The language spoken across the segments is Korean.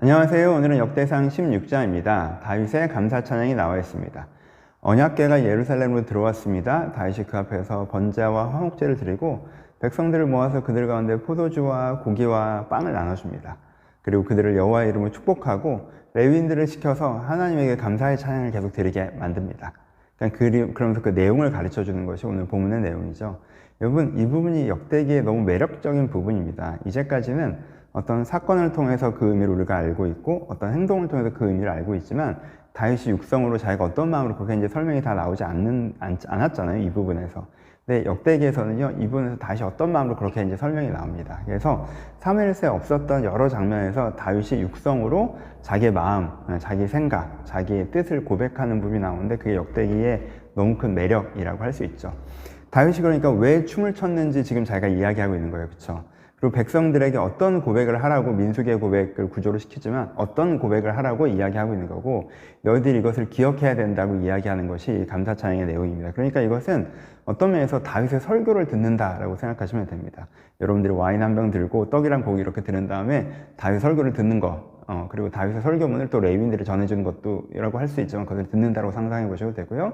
안녕하세요. 오늘은 역대상 16장입니다. 다윗의 감사 찬양이 나와 있습니다. 언약궤가 예루살렘으로 들어왔습니다. 다윗이 그 앞에서 번제와 화목제를 드리고 백성들을 모아서 그들 가운데 포도주와 고기와 빵을 나눠줍니다. 그리고 그들을 여호와의 이름으로 축복하고 레위인들을 시켜서 하나님에게 감사의 찬양을 계속 드리게 만듭니다. 그러니까 그, 그러면서 그 내용을 가르쳐 주는 것이 오늘 본문의 내용이죠. 여러분, 이 부분이 역대기의 너무 매력적인 부분입니다. 이제까지는 어떤 사건을 통해서 그 의미를 우리가 알고 있고 어떤 행동을 통해서 그 의미를 알고 있지만 다윗이 육성으로 자기가 어떤 마음으로 그렇게 이제 설명이 다 나오지 않는, 않, 않았잖아요. 이 부분에서. 근데 역대기에서는요, 이 부분에서 다시 어떤 마음으로 그렇게 이제 설명이 나옵니다. 그래서 사무엘서에 없었던 여러 장면에서 다윗이 육성으로 자기의 마음, 자기 생각, 자기의 뜻을 고백하는 부분이 나오는데 그게 역대기의 너무 큰 매력이라고 할 수 있죠. 다윗이 그러니까 왜 춤을 췄는지 지금 자기가 이야기하고 있는 거예요. 그렇죠? 그리고 백성들에게 어떤 고백을 하라고 민숙의 고백을 구조로 시키지만 어떤 고백을 하라고 이야기하고 있는 거고 너희들이 이것을 기억해야 된다고 이야기하는 것이 감사 찬양의 내용입니다. 그러니까 이것은 어떤 면에서 다윗의 설교를 듣는다라고 생각하시면 됩니다. 여러분들이 와인 한 병 들고 떡이랑 고기 이렇게 들은 다음에 다윗 설교를 듣는 거 어, 그리고 다윗의 설교문을 또 레위인들이 전해주는 것도라고 할 수 있지만 그것을 듣는다고 상상해 보셔도 되고요.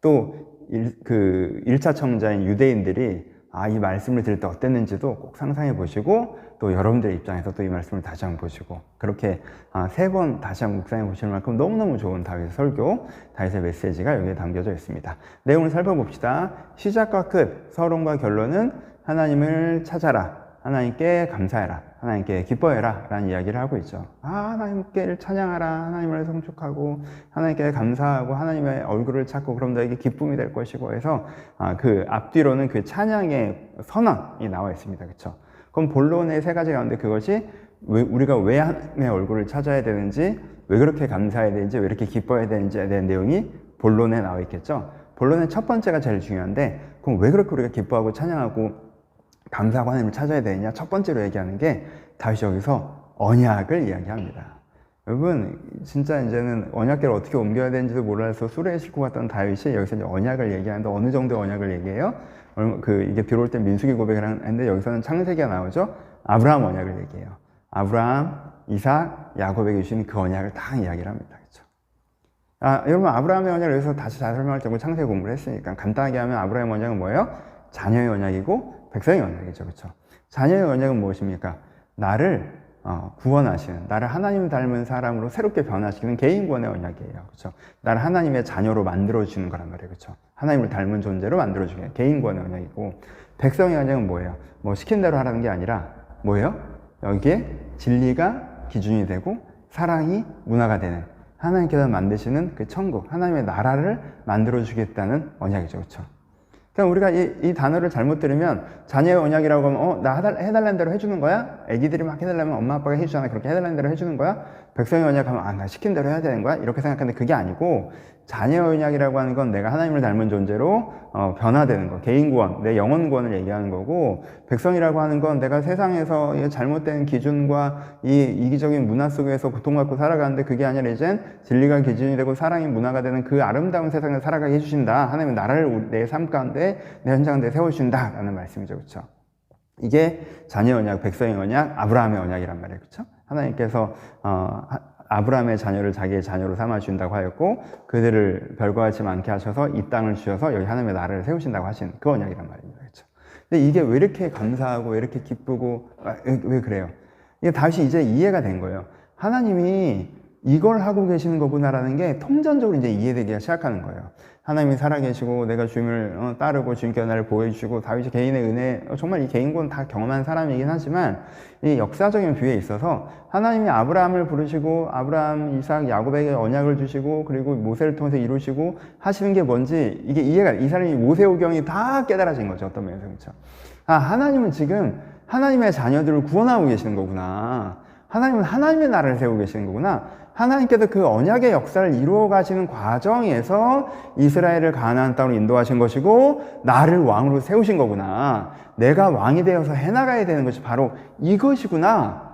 또 일, 그 1차 청자인 유대인들이 아, 이 말씀을 들을 때 어땠는지도 꼭 상상해 보시고 또 여러분들의 입장에서 또 이 말씀을 다시 한번 보시고 그렇게 아, 세 번 다시 한번 묵상해 보실 만큼 너무너무 좋은 다윗의 설교, 다윗의 메시지가 여기에 담겨져 있습니다. 내용을 살펴봅시다. 시작과 끝, 서론과 결론은 하나님을 찾아라. 하나님께 감사해라. 하나님께 기뻐해라. 라는 이야기를 하고 있죠. 아, 하나님께 찬양하라. 하나님을 성축하고, 하나님께 감사하고, 하나님의 얼굴을 찾고, 그럼 너에게 기쁨이 될 것이고 해서, 아, 그 앞뒤로는 그 찬양의 선언이 나와 있습니다. 그쵸? 그럼 본론의 세 가지 가운데 그것이 왜, 우리가 왜 하나님의 얼굴을 찾아야 되는지, 왜 그렇게 감사해야 되는지, 왜 이렇게 기뻐해야 되는지에 대한 내용이 본론에 나와 있겠죠? 본론의 첫 번째가 제일 중요한데, 그럼 왜 그렇게 우리가 기뻐하고 찬양하고 감사하고 하나님을 찾아야 되느냐? 첫 번째로 얘기하는 게 다윗이 여기서 언약을 이야기합니다. 여러분, 진짜 이제는 언약계를 어떻게 옮겨야 되는지도 몰라서 술에 싣고 갔던 다윗이 여기서 이제 언약을 얘기하는데 어느 정도의 언약을 얘기해요? 그, 이게 들어올 때 민수기 고백을 하는데 여기서는 창세기가 나오죠? 아브라함 언약을 얘기해요. 아브라함, 이삭, 야곱에게 주신 그 언약을 다 이야기를 합니다. 그렇죠? 아, 여러분, 아브라함의 언약을 여기서 다시 잘 설명할 때고 창세기 공부를 했으니까 간단하게 하면 아브라함의 언약은 뭐예요? 자녀의 언약이고 백성의 언약이죠. 그렇죠? 자녀의 언약은 무엇입니까? 나를 어, 구원하시는, 나를 하나님 닮은 사람으로 새롭게 변화시키는 개인 구원의 언약이에요. 그렇죠? 나를 하나님의 자녀로 만들어 주는 거란 말이에요. 그렇죠? 하나님을 닮은 존재로 만들어 주는 개인 구원의 언약이고, 백성의 언약은 뭐예요? 뭐 시킨 대로 하라는 게 아니라, 뭐예요? 여기에 진리가 기준이 되고, 사랑이 문화가 되는, 하나님께서 만드시는 그 천국, 하나님의 나라를 만들어 주겠다는 언약이죠. 그렇죠? 그냥 우리가 이, 이, 단어를 잘못 들으면 자녀의 언약이라고 하면 어, 나 해달라는 대로 해주는 거야? 애기들이 막 해달라면 엄마 아빠가 해주잖아. 그렇게 해달라는 대로 해주는 거야? 백성의 언약 하면 아, 나 시킨 대로 해야 되는 거야? 이렇게 생각하는데 그게 아니고 자녀의 언약이라고 하는 건 내가 하나님을 닮은 존재로 어, 변화되는 거. 개인 구원, 내 영혼 구원을 얘기하는 거고 백성이라고 하는 건 내가 세상에서 잘못된 기준과 이 이기적인 문화 속에서 고통받고 살아가는데 그게 아니라 이젠 진리가 기준이 되고 사랑이 문화가 되는 그 아름다운 세상을 살아가게 해주신다. 하나님은 나라를 내 삶 가운데 내 현장 가운데 세워주신다라는 말씀이죠. 그렇죠? 이게 자녀 언약, 백성의 언약, 아브라함의 언약이란 말이에요. 그렇죠? 하나님께서 어, 아브라함의 자녀를 자기의 자녀로 삼아 주신다고 하였고 그들을 같이 많게 하셔서 이 땅을 주셔서 여기 하나님의 나라를 세우신다고 하신 그 언약이란 말입니다. 그렇죠? 근데 이게 왜 이렇게 감사하고 왜 이렇게 기쁘고 아, 왜 그래요? 이게 다시 이제 이해가 된 거예요. 하나님이 이걸 하고 계시는 거구나라는 게 통전적으로 이제 이해되기 시작하는 거예요. 하나님이 살아계시고 내가 주님을 어, 따르고 주님께 나를 보여주시고 다윗이 개인의 은혜 어, 정말 이 개인군 다 경험한 사람이긴 하지만 이 역사적인 뷰에 있어서 하나님이 아브라함을 부르시고 아브라함, 이삭, 야곱에게 언약을 주시고 그리고 모세를 통해서 이루시고 하시는 게 뭔지 이게 이해가 이 사람이 모세오경이 다 깨달아진 거죠 어떤 면에서 그렇죠. 아 하나님은 지금 하나님의 자녀들을 구원하고 계시는 거구나. 하나님은 하나님의 나라를 세우고 계시는 거구나. 하나님께서 그 언약의 역사를 이루어 가시는 과정에서 이스라엘을 가나안 땅으로 인도하신 것이고 나를 왕으로 세우신 거구나. 내가 왕이 되어서 해나가야 되는 것이 바로 이것이구나.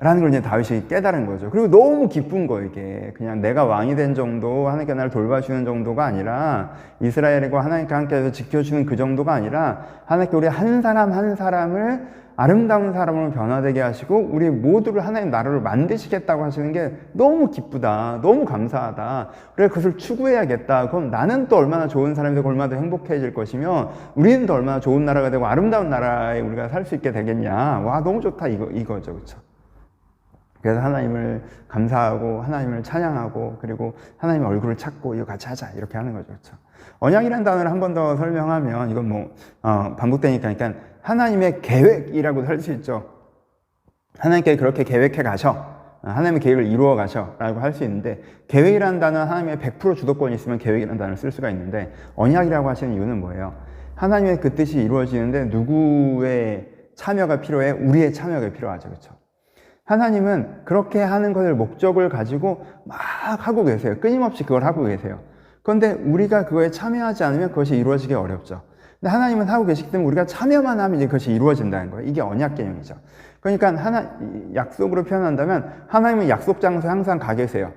라는 걸 이제 다윗이 깨달은 거죠. 그리고 너무 기쁜 거 이게 그냥 내가 왕이 된 정도 하나님께 나를 돌봐주는 정도가 아니라 이스라엘과 하나님께 함께해서 지켜주는 그 정도가 아니라 하나님께 우리 한 사람 한 사람을 아름다운 사람으로 변화되게 하시고 우리 모두를 하나님 나라로 만드시겠다고 하시는 게 너무 기쁘다, 너무 감사하다. 그래 그것을 추구해야겠다. 그럼 나는 또 얼마나 좋은 사람이 되고 얼마나 더 행복해질 것이며 우리는 또 얼마나 좋은 나라가 되고 아름다운 나라에 우리가 살 수 있게 되겠냐. 와 너무 좋다 이거 이거죠, 그렇죠? 그래서 하나님을 감사하고 하나님을 찬양하고 그리고 하나님의 얼굴을 찾고 이거 같이 하자 이렇게 하는 거죠. 그렇죠? 언약이라는 단어를 한 번 더 설명하면 이건 뭐 어, 반복되니까 그러니까 하나님의 계획이라고도 할수 있죠. 하나님께 그렇게 계획해 가셔. 하나님의 계획을 이루어 가셔라고 할 수 있는데 계획이라는 단어 하나님의 100% 주도권이 있으면 계획이라는 단어를 쓸 수가 있는데 언약이라고 하시는 이유는 뭐예요? 하나님의 그 뜻이 이루어지는데 누구의 참여가 필요해? 우리의 참여가 필요하죠. 그렇죠? 하나님은 그렇게 하는 것을 목적을 가지고 막 하고 계세요. 끊임없이 그걸 하고 계세요. 그런데 우리가 그거에 참여하지 않으면 그것이 이루어지기 어렵죠. 근데 하나님은 하고 계시기 때문에 우리가 참여만 하면 이제 그것이 이루어진다는 거예요. 이게 언약 개념이죠. 그러니까 하나 약속으로 표현한다면 하나님은 약속 장소에 항상 가 계세요.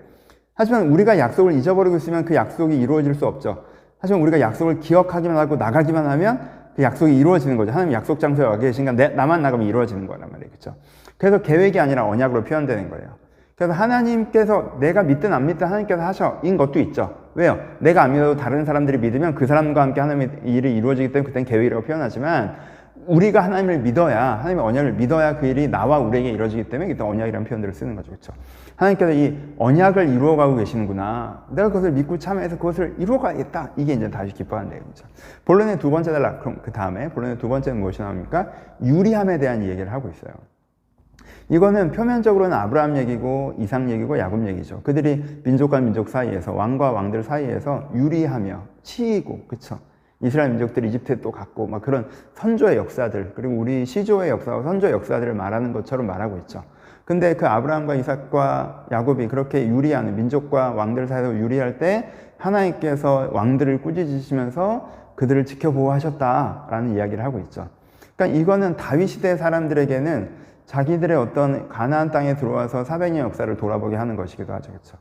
하지만 우리가 약속을 잊어버리고 있으면 그 약속이 이루어질 수 없죠. 하지만 우리가 약속을 기억하기만 하고 나가기만 하면 그 약속이 이루어지는 거죠. 하나님 약속 장소에 와 내, 나만 나가면 이루어지는 거란 말이에요. 그렇죠? 그래서 계획이 아니라 언약으로 표현되는 거예요. 그래서 하나님께서 내가 믿든 안 믿든 하나님께서 하셔인 것도 있죠. 왜요? 내가 안 믿어도 다른 사람들이 믿으면 그 사람과 함께 하나님의 일이 이루어지기 때문에 그땐 계획이라고 표현하지만 우리가 하나님을 믿어야 하나님의 언약을 믿어야 그 일이 나와 우리에게 이루어지기 때문에 그때 언약이라는 표현들을 쓰는 거죠. 그렇죠? 하나님께서 이 언약을 이루어가고 계시는구나. 내가 그것을 믿고 참여해서 그것을 이루어가겠다. 이게 이제 다시 기뻐하는 내용이죠. 본론의 두 번째 달라. 그럼 그 다음에 본론의 두 번째는 무엇이 나옵니까? 유리함에 대한 얘기를 하고 있어요. 이거는 표면적으로는 아브라함 얘기고 이삭 얘기고 야곱 얘기죠. 그들이 민족과 민족 사이에서 왕과 왕들 사이에서 유리하며 치이고 그쵸 이스라엘 민족들이 이집트에 또 갔고 막 그런 선조의 역사들 그리고 우리 시조의 역사와 선조의 역사들을 말하는 것처럼 말하고 있죠. 근데 그 아브라함과 이삭과 야곱이 그렇게 유리하는 민족과 왕들 사이에서 유리할 때 하나님께서 왕들을 꾸짖으시면서 그들을 지켜보호하셨다라는 이야기를 하고 있죠. 그러니까 이거는 다윗 시대 사람들에게는 자기들의 어떤 가나안 땅에 들어와서 400년 역사를 돌아보게 하는 것이기도 하죠. 그렇죠?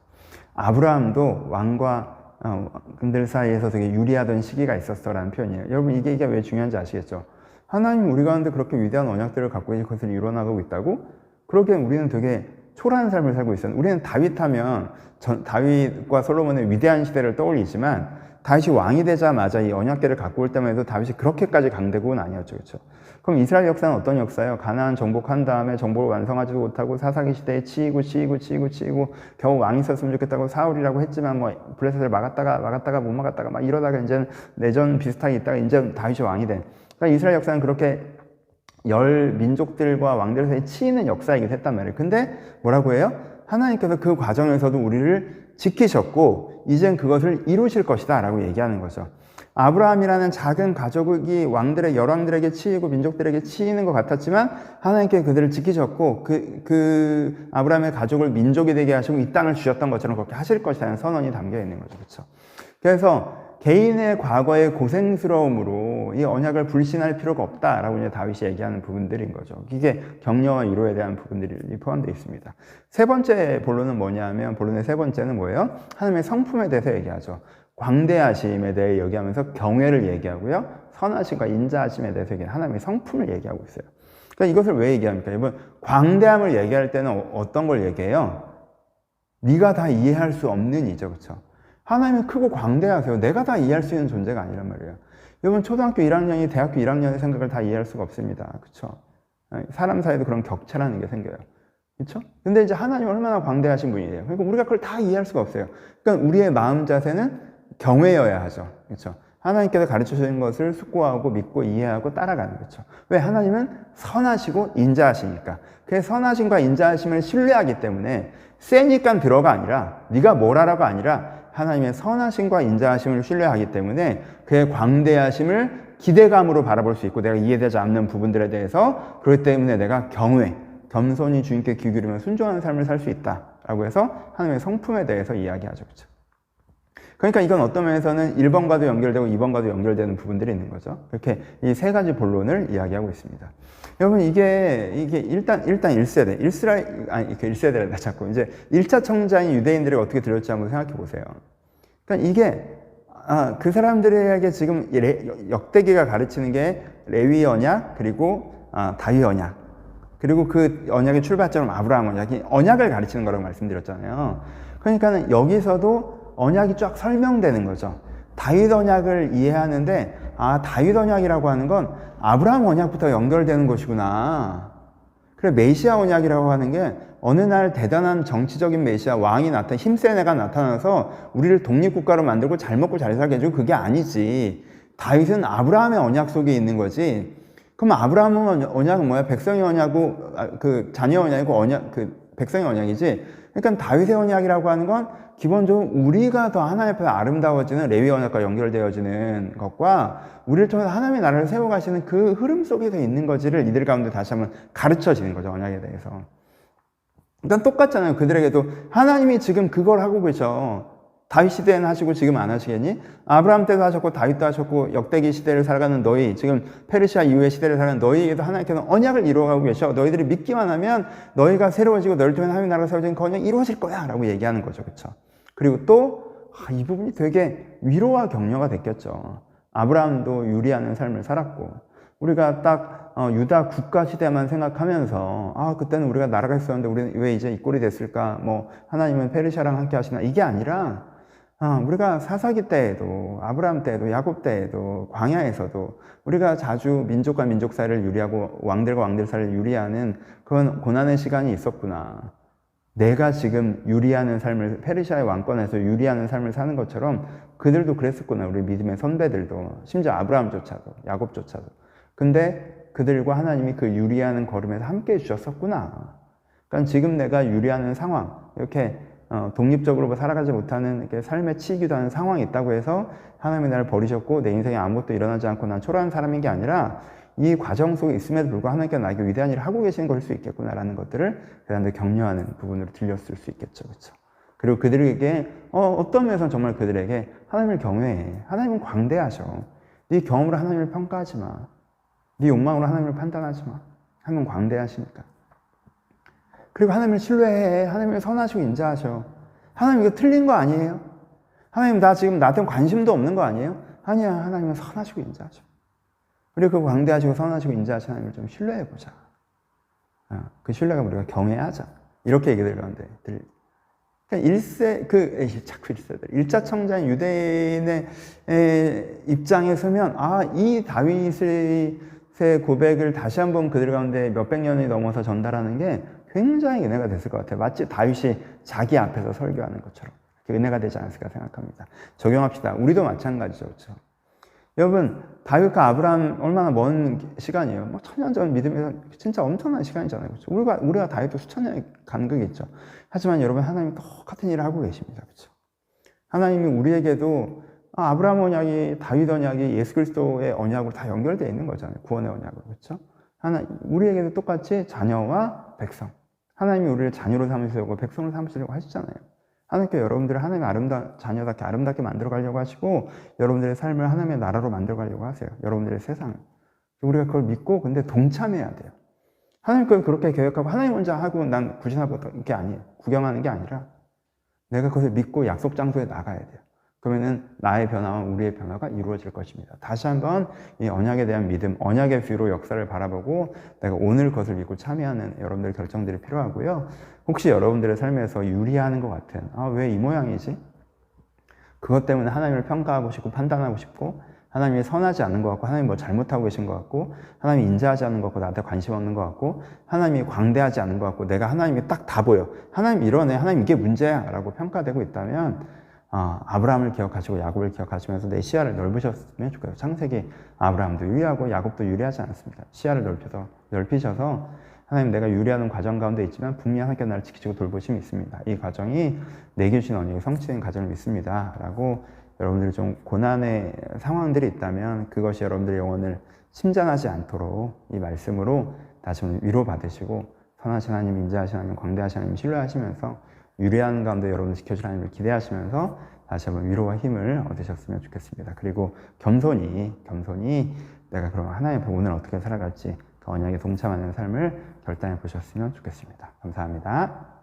아브라함도 왕과 어, 그들 사이에서 되게 유리하던 시기가 있었어라는 표현이에요. 여러분 이게 이게 왜 중요한지 아시겠죠? 하나님 우리 가운데 그렇게 위대한 언약들을 갖고 있는 것을 이뤄나가고 있다고? 그러기에 우리는 되게 초라한 삶을 살고 있어요. 우리는 다윗하면 전, 다윗과 솔로몬의 위대한 시대를 떠올리지만 다윗이 왕이 되자마자 이 언약계를 갖고 올 때만 해도 다윗이 그렇게까지 강대국은 아니었죠. 그렇죠? 그럼 이스라엘 역사는 어떤 역사예요? 가나안 정복한 다음에 정복을 완성하지 못하고 사사기 시대에 치이고 치이고 치이고 치이고 겨우 왕이 있었으면 좋겠다고 사울이라고 했지만 뭐 블레셋을 막았다가 막았다가 못 막았다가 막 이러다가 이제 내전 비슷하게 있다가 이제 다윗이 왕이 된. 그러니까 이스라엘 역사는 그렇게 열 민족들과 왕들 사이에 치이는 역사이기도 했단 말이에요. 근데 뭐라고 해요? 하나님께서 그 과정에서도 우리를 지키셨고 이젠 그것을 이루실 것이다 라고 얘기하는 거죠. 아브라함이라는 작은 가족이 왕들의 열왕들에게 치이고 민족들에게 치이는 것 같았지만 하나님께 그들을 지키셨고 그, 그 아브라함의 가족을 민족이 되게 하시고 이 땅을 주셨던 것처럼 그렇게 하실 것이라는 선언이 담겨 있는 거죠. 그렇죠? 그래서 개인의 과거의 고생스러움으로 이 언약을 불신할 필요가 없다라고 이제 다윗이 얘기하는 부분들인 거죠. 이게 격려와 위로에 대한 부분들이 포함되어 있습니다. 세 번째 본론은 뭐냐면 본론의 세 번째는 뭐예요? 하나님의 성품에 대해서 얘기하죠. 광대하심에 대해 얘기하면서 경외를 얘기하고요. 선하심과 인자하심에 대해서 얘기 하나님의 성품을 얘기하고 있어요. 그러니까 이것을 왜 얘기합니까? 여러분, 광대함을 얘기할 때는 어, 어떤 걸 얘기해요? 네가 다 이해할 수 없는 이죠. 그렇죠? 하나님은 크고 광대하세요. 내가 다 이해할 수 있는 존재가 아니란 말이에요. 여러분, 초등학교 1학년이 대학교 1학년의 생각을 다 이해할 수가 없습니다. 그렇죠? 사람 사이도 그런 격차라는 게 생겨요. 그렇죠? 근데 이제 하나님은 얼마나 광대하신 분이에요. 그러니까 우리가 그걸 다 이해할 수가 없어요. 그러니까 우리의 마음 자세는 경외여야 하죠. 그렇죠? 하나님께서 가르쳐 주신 것을 숙고하고 믿고 이해하고 따라가는 거죠. 왜 하나님은 선하시고 인자하시니까. 그 선하심과 인자하심을 신뢰하기 때문에 세니까 들어가 아니라 네가 뭘 하라가 아니라 하나님의 선하심과 인자하심을 신뢰하기 때문에 그의 광대하심을 기대감으로 바라볼 수 있고 내가 이해되지 않는 부분들에 대해서 그렇기 때문에 내가 경외, 겸손히 주님께 귀 기울이며 순종하는 삶을 살 수 있다라고 해서 하나님의 성품에 대해서 이야기하죠. 그렇죠? 그러니까 이건 어떤 면에서는 1번과도 연결되고 2번과도 연결되는 부분들이 있는 거죠. 이렇게 이 세 가지 본론을 이야기하고 있습니다. 여러분 이게 이게 일단 일단 1세대, 1세대 아니 그 1세대를 자꾸 이제 1차 청자인 유대인들이 어떻게 들렸지 한번 생각해 보세요. 그러니까 이게 아, 그 사람들에게 지금 역대기가 가르치는 게 레위 언약 그리고 아, 다윗 언약 그리고 그 언약의 출발점은 아브라함 언약이 언약을 가르치는 거라고 말씀드렸잖아요. 그러니까는 여기서도 언약이 쫙 설명되는 거죠. 다윗 언약을 이해하는데 아 다윗 언약이라고 하는 건 아브라함 언약부터 연결되는 것이구나. 그래 메시아 언약이라고 하는 게 어느 날 대단한 정치적인 메시아 왕이 나타 힘센 애가 나타나서 우리를 독립국가로 만들고 잘 먹고 잘 살게 해주고 그게 아니지. 다윗은 아브라함의 언약 속에 있는 거지. 그럼 아브라함은 언약은 뭐야? 백성의 언약이고 아, 그 자녀 언약이고 언약 그 백성의 언약이지. 그러니까 다윗의 언약이라고 하는 건 기본적으로 우리가 더 하나님 앞에서 아름다워지는 레위 언약과 연결되어지는 것과 우리를 통해서 하나님의 나라를 세워가시는 그 흐름 속에서 있는 거지를 이들 가운데 다시 한번 가르쳐지는 거죠 언약에 대해서. 일단 똑같잖아요. 그들에게도 하나님이 지금 그걸 하고 계셔. 다윗 시대는 하시고 지금 안 하시겠니? 아브라함 때도 하셨고 다윗도 하셨고 역대기 시대를 살아가는 너희 지금 페르시아 이후의 시대를 살아가는 너희에게도 하나님께서 언약을 이루어가고 계셔. 너희들이 믿기만 하면 너희가 새로워지고 너희를 통해 하나님의 나라가 그 언약 이루어질 거야 라고 얘기하는 거죠. 그렇죠? 그리고 또 이 부분이 되게 위로와 격려가 됐겠죠. 아브라함도 유리하는 삶을 살았고 우리가 딱 어, 유다 국가 시대만 생각하면서 아 그때는 우리가 나라가 있었는데 우리는 왜 이제 이 꼴이 됐을까? 뭐 하나님은 페르시아랑 함께 하시나 이게 아니라 아, 우리가 사사기 때에도 아브라함 때에도 야곱 때에도 광야에서도 우리가 자주 민족과 민족 사이를 유리하고 왕들과 왕들 사이를 유리하는 그런 고난의 시간이 있었구나. 내가 지금 유리하는 삶을 페르시아의 왕권에서 유리하는 삶을 사는 것처럼 그들도 그랬었구나. 우리 믿음의 선배들도 심지어 아브라함조차도 야곱조차도. 근데 그들과 하나님이 그 유리하는 걸음에서 함께 해 주셨었구나. 그러니까 지금 내가 유리하는 상황, 이렇게 어, 독립적으로 살아가지 못하는 이렇게 삶에 치이기도 하는 상황이 있다고 해서 하나님이 나를 버리셨고 내 인생에 아무것도 일어나지 않고 난 초라한 사람인 게 아니라 이 과정 속에 있음에도 불구하고 하나님께서 나에게 위대한 일을 하고 계시는 것일 수 있겠구나라는 것들을 그들한테 격려하는 부분으로 들렸을 수 있겠죠. 그렇죠? 그리고 그들에게 어, 어떤 면에서는 정말 그들에게 하나님을 경외해. 하나님은 광대하셔. 네 경험으로 하나님을 평가하지 마. 네 욕망으로 하나님을 판단하지 마. 하나님은 광대하시니까. 그리고 하나님을 신뢰해. 하나님을 선하시고 인자하셔. 하나님 이거 틀린 거 아니에요? 하나님 나 지금 나한테 관심도 없는 거 아니에요? 아니야. 하나님은 선하시고 인자하셔. 우리가 그 광대하시고 선하시고 인자하신 하나님을 좀 신뢰해 보자. 어, 그 신뢰가 우리가 경외하자. 이렇게 얘기들 가운데 들. 그러니까 일세 그 자꾸 일세들 일자 청자인 유대인의 에, 입장에 서면 아 이 다윗의 고백을 다시 한번 그들 가운데 몇백 년이 넘어서 전달하는 게 굉장히 은혜가 됐을 것 같아요. 마치 다윗이 자기 앞에서 설교하는 것처럼 은혜가 되지 않았을까 생각합니다. 적용합시다. 우리도 마찬가지죠, 그렇죠? 여러분 다윗과 아브라함 얼마나 먼 시간이에요. 뭐 천년 전 믿음에서 진짜 엄청난 시간이잖아요. 그렇죠? 우리가 우리가 다윗도 수천 년의 간극이 있죠. 하지만 여러분 하나님 똑같은 일을 하고 계십니다. 그렇죠? 하나님이 우리에게도 아, 아브라함 언약이 다윗 언약이 예수 그리스도의 언약으로 다 연결되어 있는 거잖아요. 구원의 언약으로 그렇죠? 하나 우리에게도 똑같이 자녀와 백성. 하나님이 우리를 자녀로 삼으시려고 백성을 삼으시려고 하시잖아요. 하나님께 여러분들을 하나님의 아름다운 자녀답게 아름답게 만들어 가려고 하시고 여러분들의 삶을 하나님의 나라로 만들어 가려고 하세요. 여러분들의 세상을. 우리가 그걸 믿고 근데 동참해야 돼요. 하나님 걸 그렇게 계획하고 하나님 혼자 하고 난 구신하고 이게 아니에요. 구경하는 게 아니라 내가 그것을 믿고 약속 장소에 나가야 돼요. 그러면은 나의 변화와 우리의 변화가 이루어질 것입니다. 다시 한번 이 언약에 대한 믿음, 언약의 뷰로 역사를 바라보고 내가 오늘 것을 믿고 참여하는 여러분들의 결정들이 필요하고요. 혹시 여러분들의 삶에서 유리하는 것 같은 아 왜 이 모양이지? 그것 때문에 하나님을 평가하고 싶고 판단하고 싶고 하나님이 선하지 않는 것 같고 하나님 뭐 잘못하고 계신 것 같고 하나님이 인자하지 않는 것 같고 나한테 관심 없는 것 같고 하나님이 광대하지 않는 것 같고 내가 하나님이 딱 다 보여 하나님 이러네 하나님 이게 문제야 라고 평가되고 있다면 아, 아브라함을 기억하시고 야곱을 기억하시면서 내 시야를 넓으셨으면 좋겠어요. 창세기 아브라함도 유리하고 야곱도 유리하지 않았습니다. 시야를 넓혀서 넓히셔서 하나님 내가 유리하는 과정 가운데 있지만 분명히 하나님께 나를 지키시고 돌보심이 있습니다. 이 과정이 내게 주신 언약이 성취된 과정을 믿습니다. 라고 여러분들이 좀 고난의 상황들이 있다면 그것이 여러분들의 영혼을 심장하지 않도록 이 말씀으로 다시 위로받으시고 선하신 하나님, 인자하신 하나님, 광대하신 하나님 신뢰하시면서 유리한 가운데 여러분을 지켜줄 하나님을 기대하시면서 다시 한번 위로와 힘을 얻으셨으면 좋겠습니다. 그리고 겸손히 겸손히 내가 그럼 하나님 앞에 오늘 어떻게 살아갈지 그 언약에 동참하는 삶을 결단해 보셨으면 좋겠습니다. 감사합니다.